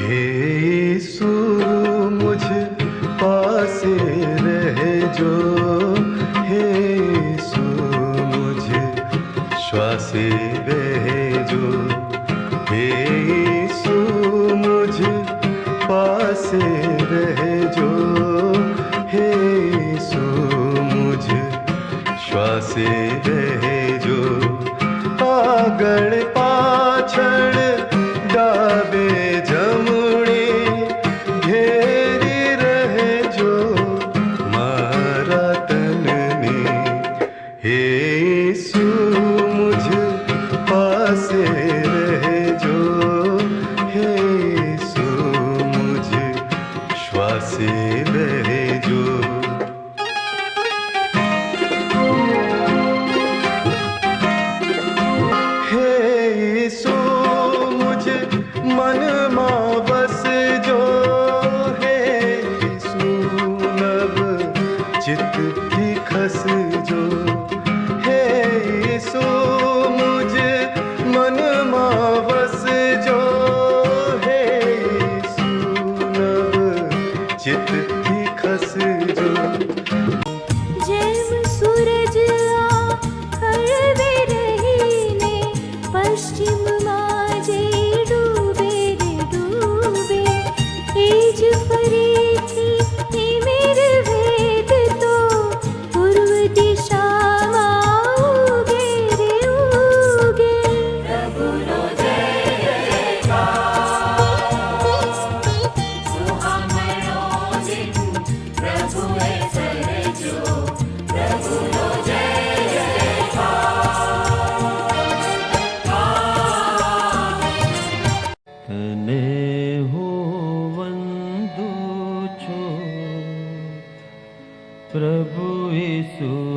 हे यीशु मुझे पास रहे जो हे यीशु मुझे श्वास रहे जो हे यीशु मुझे पास रहे जो हे यीशु मुझे श्वास रहे ઈસુ મુझ પાસે રહેજો હે ઈસુ મુझ શ્વાસે રહેજો ચિત્તથી ખસજો જેમ સૂરજ હળવે રહીને પશ્ચિમમાં જે ડૂબે રે ડૂબે દિશામાં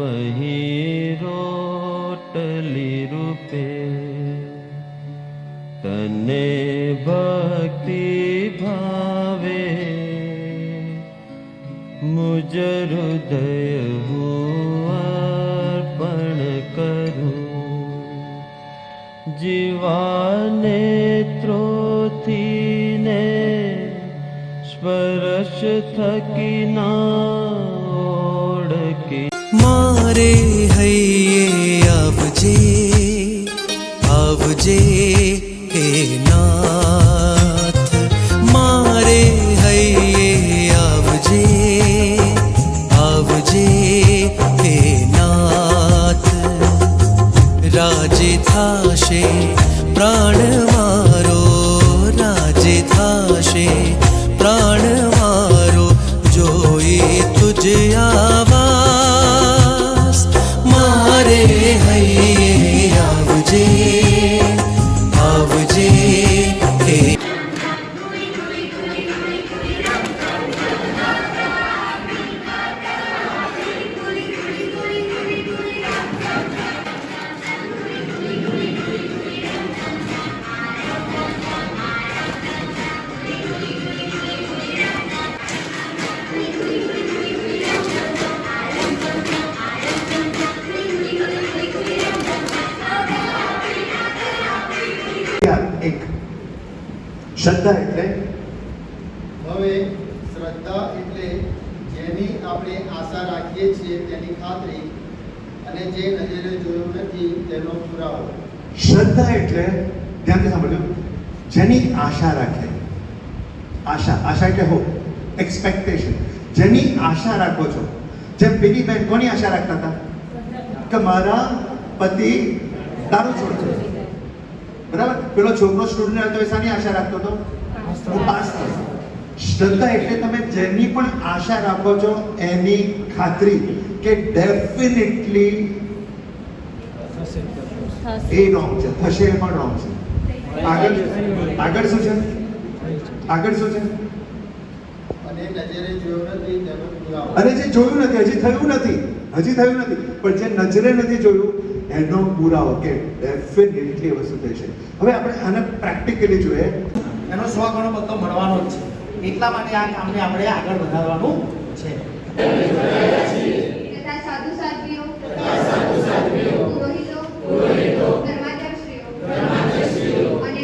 અહીં રોટલી રૂપે તને ભક્તિ ભાવે મુજ હૃદય હું અર્પણ કરું જીવાને ત્રોથીને સ્પર્શ થકી ના રાજે થાશે પ્રાણ મારો રાજે થાશે પ્રાણ મારો જોઈ તુજ આવાસ શ્રદ્ધા એટલે? હવે શ્રદ્ધા એટલે જેની આપણે આશા રાખીએ છીએ તેની ખાતરી અને જે નજરે જોયો નથી તેનો પુરાવો. શ્રદ્ધા એટલે ધ્યાનથી સાંભળજો જેની આશા રાખે. આશા આશા એટલે હો એક્સપેક્ટેશન જેની આશા રાખો છો જેમ પેલી બેન કોની આશા રાખતા હતા? કે મારા પતિ દારૂ છોડશે બરાબર? પેલો છોકરો સ્ટુડન્ટ હતો એ શાની આશા રાખતો હતો? હું પાસ થઈશ શ્રદ્ધા એટલે તમે જેની પણ આશા રાખો છો એની ખાતરી કે ડેફિનેટલી એ રોંગ છે. થશે એ પણ રોંગ છે. આગળ આગળ શું છે? આગળ શું છે? અને નજરે જોયું નથી તેનો પુરાવો અને જે જોયું નથી હજી થયું નથી. હજી થયું નથી. પણ જે નજરે નથી જોયું એનો પુરાવો કે ડેફિનેટલી એ વસ્તુ થઈ છે. હવે આપણે આને પ્રેક્ટિકલી જોઈએ. એનો સો ગણો બધો મળવાનો જ છે. એટલા માટે આ કામને આપણે આગળ વધારવાનું છે. સાધુ સાધ્વીઓ પુરોહિતો ધર્માધ્યક્ષશ્રીઓ અને